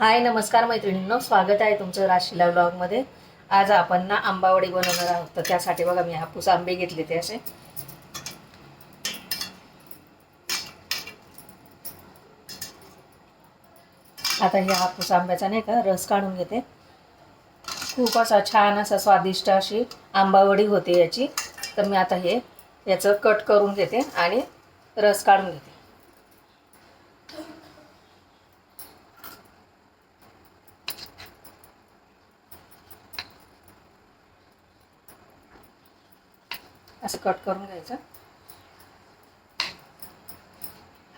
हाय नमस्कार मैत्रिणींनो. स्वागत आहे तुमचं राशीला ब्लॉगमध्ये आज आपण ना आंबावडी बनवणार आहोत. तर त्यासाठी बघा मी हापूस आंबे घेतले ते असे. आता हे हापूस आंब्याचा नाही का रस काढून घेते. खूप असा छान असा स्वादिष्ट अशी आंबावडी होते याची. तर मी आता हे याचं कट करून घेते आणि रस काढून घेते. असं कट करून घ्यायचं.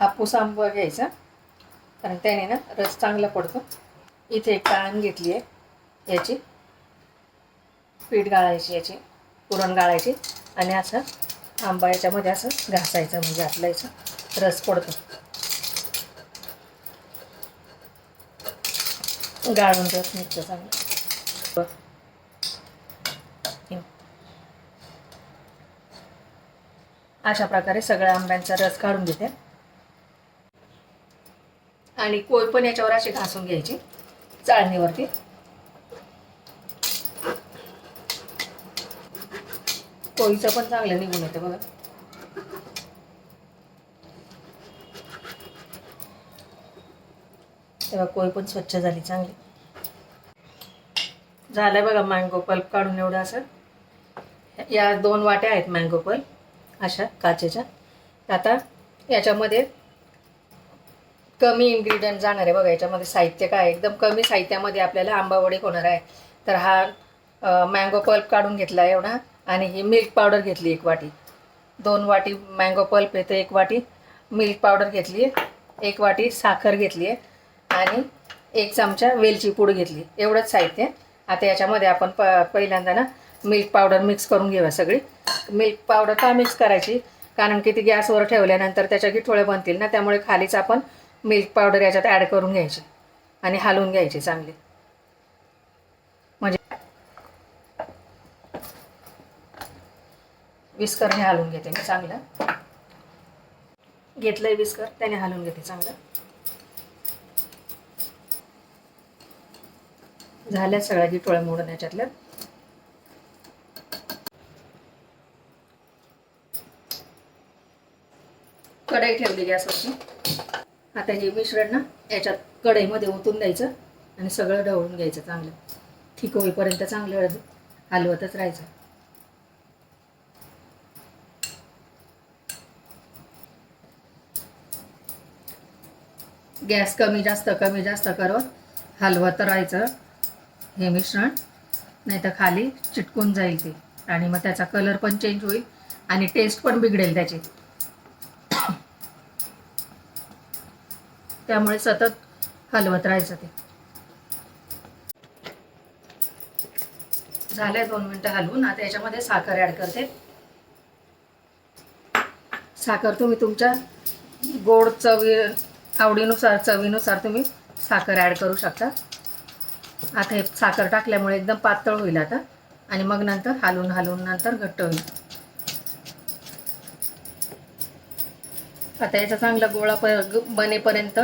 हापूस आंबा घ्यायचा. कारण त्याने ना रस चांगला पडतो. इथे एक काळण घेतली आहे याची. पीठ गाळायची याची पुरण गाळायची आणि असं आंबा याच्यामध्ये असं घासायचं म्हणजे आपलं याचं रस पडतो. गाळून रस निघतो चांगलं अशा प्रकारे सगळ्या आंब्यांचा रस काढून घेते. आणि कोय पण याच्यावर अशी घासून घ्यायची चाळणीवरती. कोळीचं पण चांगलं निघून येते बघा. तेव्हा कोय पण स्वच्छ झाली चांगली. झालं बघा मँगो पल्प काढून एवढं असं. या दोन वाट्या आहेत मँगो पल्प अशा काचेच्या. आता याच्यामध्ये कमी इन्ग्रेडियंट जाणार आहे बघा याच्यामध्ये साहित्य काय एकदम कमी साहित्यामध्ये आपल्याला आंबावडी होणार आहे. तर हा मँगो पल्प काढून घेतला आहे एवढा आणि ही मिल्क पावडर घेतली एक वाटी. दोन वाटी मँगो पल्प येते एक वाटी. मिल्क पावडर घेतली आहे. एक वाटी साखर घेतली आहे. आणि एक चमचा वेलची पूड घेतली. एवढंच साहित्य. आता याच्यामध्ये आपण प पहिल्यांदा ना मिल्क पावडर मिक्स करून घेऊया सगळी. मिल्क पावडर का मिक्स करायची? कारण की ती गॅसवर ठेवल्यानंतर त्याच्या गिठोळे बनतील ना त्यामुळे खालीच आपण मिल्क पावडर याच्यात ॲड करून घ्यायची आणि हलवून घ्यायची चांगली. म्हणजे विस्करने हलवून घेते मी चांगलं. घेतलंय विस्कर त्याने हलवून घेते चांगलं. झाल्या सगळ्या गिठोळ्या मोडून याच्यातल्या. कढई ठेवली गॅसवरती. आता हे मिश्रण ना याच्यात कढईमध्ये ओतून द्यायचं आणि सगळं ढवळून घ्यायचं चांगलं. ठीक होईपर्यंत चांगलं हलवतच राहायचं. गॅस कमी जास्त कमी जास्त करत हलवत राहायचं हे मिश्रण. नाही तर खाली चिटकून जाईल ते. आणि मग त्याचा कलर पण चेंज होईल आणि टेस्ट पण बिघडेल त्याची. त्यामुळे सतत हलवत राहायचं ते. झाले दोन मिनटं हलवून आता याच्यामध्ये साखर ॲड करते. साखर तुम्ही तुमच्या गोड चवी आवडीनुसार चवीनुसार तुम्ही साखर ॲड करू शकता. आता हे साखर टाकल्यामुळे एकदम पातळ होईल आता. आणि मग नंतर हलवून हलवून नंतर घट्ट होईल. आता याचा चांगला गोळा प बनेपर्यंत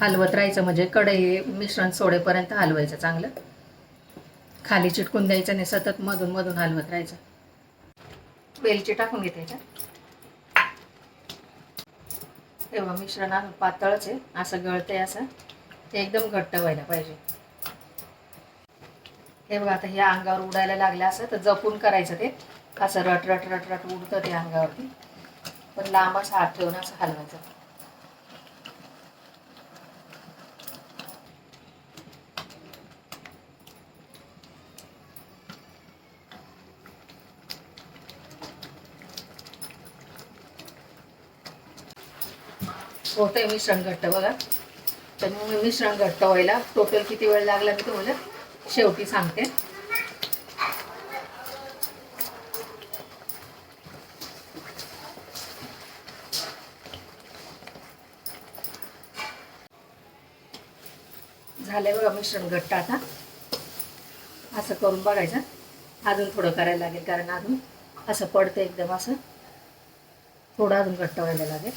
हलवत राहायचं म्हणजे कढई मिश्रण सोडेपर्यंत हलवायचं चांगलं. खाली चिटकून द्यायचं आणि सतत मधून मधून हलवत राहायचं. वेलची टाकून घेते तेव्हा मिश्रण अजून पातळच आहे असं गळतंय असं. ते एकदम घट्ट व्हायला पाहिजे. हे बघा आता हे अंगावर उडायला लागलं असं तर जपून करायचं ते. असं रट रट रट रट उडतं ते अंगावरती. पण लांबच हात ठेवून असं हलवायचं. होतंय मिश्रण घट्ट बघा. तर मग मिश्रण घट्ट व्हायला टोटल किती वेळ लागला मी तुम्हाला? शेवटी सांगते. झालंय बघा मिश्रण घट्ट आता. असं करून बघायचं. अजून थोडं करायला लागेल कारण अजून असं पडतं एकदम असं. थोडं अजून घट्ट व्हायला लागेल.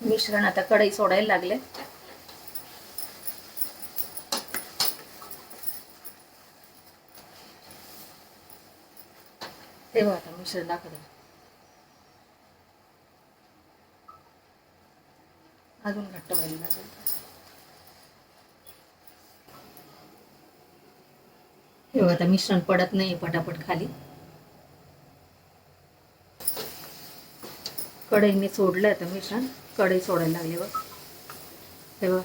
मिश्रण आता कढई सोडायला लागले. तेव्हा आता मिश्रण दाखवलं. अजून घट्ट व्हायला लागेल. तेव्हा आता मिश्रण पडत नाही पटापट खाली. कढईने सोडलं आता मिश्रण. कढई सोडायला लागली बघ. तेव्हा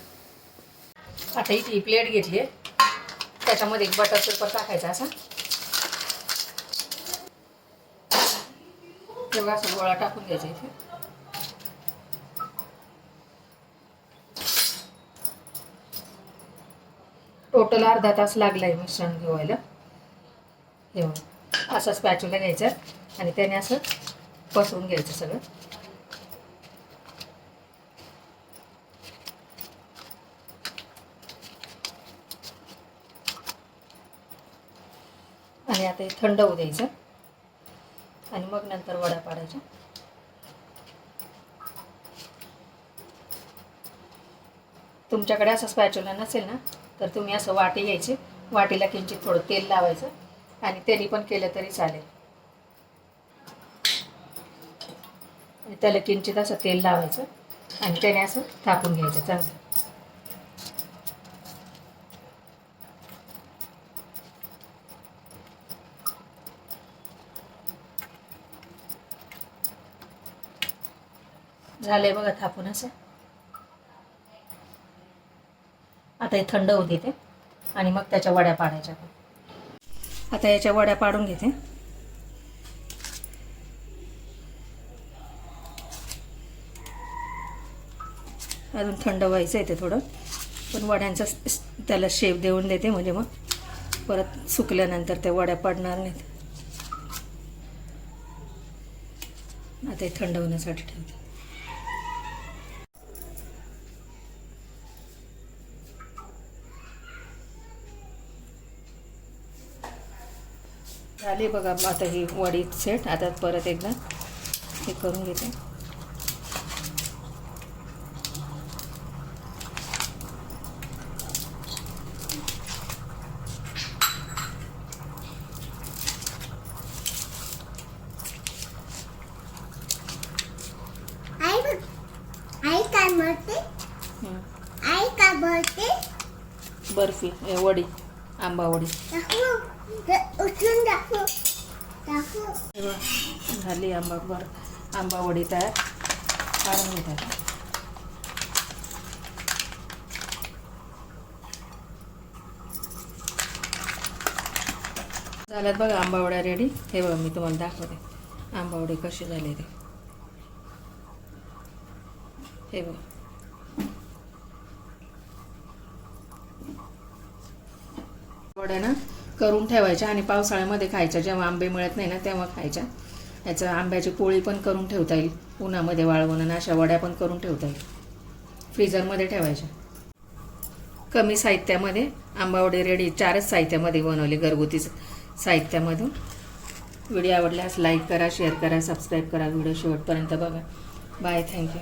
आता इथे प्लेट घेतली आहे. त्याच्यामध्ये एक बटर पेपर टाकायचा असा. तेव्हा असं गोळा टाकून द्यायचा इथे. टोटल अर्धा तास लागलाय मिश्रण घेवायला. हे बघ असं स्पॅच्यूला घ्यायचं आणि त्याने असं पसरून घ्यायचं सगळं. आणि आता हे थंड होऊ द्यायचं. आणि मग नंतर वडा पाडायच्या तुमच्याकडे असं स्पॅच्युला नसेल ना? तर तुम्ही असं वाटी घ्यायची. वाटीला किंचित थोडं तेल लावायचं आणि त्यांनी पण केलं तरी चालेल. आणि त्याला किंचित असं तेल लावायचं आणि त्याने असं थापून घ्यायचं. चांगलं झालंय बघा थापून असं. आता हे थंड होऊ देते. आणि मग त्याच्या वड्या पाडायच्या. आता याच्या वड्या पाडून घेते. अजून थंड व्हायचं आहे ते थोडं. पण वड्यांचा त्याला शेप देऊन देते म्हणजे मग परत सुकल्यानंतर त्या वड्या पडणार नाहीत. आता हे थंड होण्यासाठी ठेवते. झाली बघा आता ही वडी सेट आता परत एकदा हे करून घेते. हं. बर्फी हे वडी आंबा वडी. दाखव द- उचलून दाखव. दाखव. झाली आंबा बर आंबा वडी तयार काढून घेतात झाल्यात बघा आंबावड्या रेडी हे बघा मी तुम्हाला दाखवते. आंबावडे कसे झाले ते. हे बघा. वड्या ना? करून ठेवायच्या आणि पावसाळ्यामध्ये खायच्या. जेव्हा आंबे मिळत नाही ना तेव्हा खायच्या. याचं आंब्याची पोळी पण करून ठेवता येईल. उन्हामध्ये वाळवून आणि अशा वड्या पण करून ठेवता येईल. फ्रीजरमध्ये ठेवायच्या. कमी साहित्यामध्ये आंबावडे रेडी चारच साहित्यामध्ये बनवले घरगुती साहित्यामधून. व्हिडिओ आवडल्यास लाईक करा शेअर करा सबस्क्राईब करा. व्हिडिओ शेवटपर्यंत बघा. Bye thank you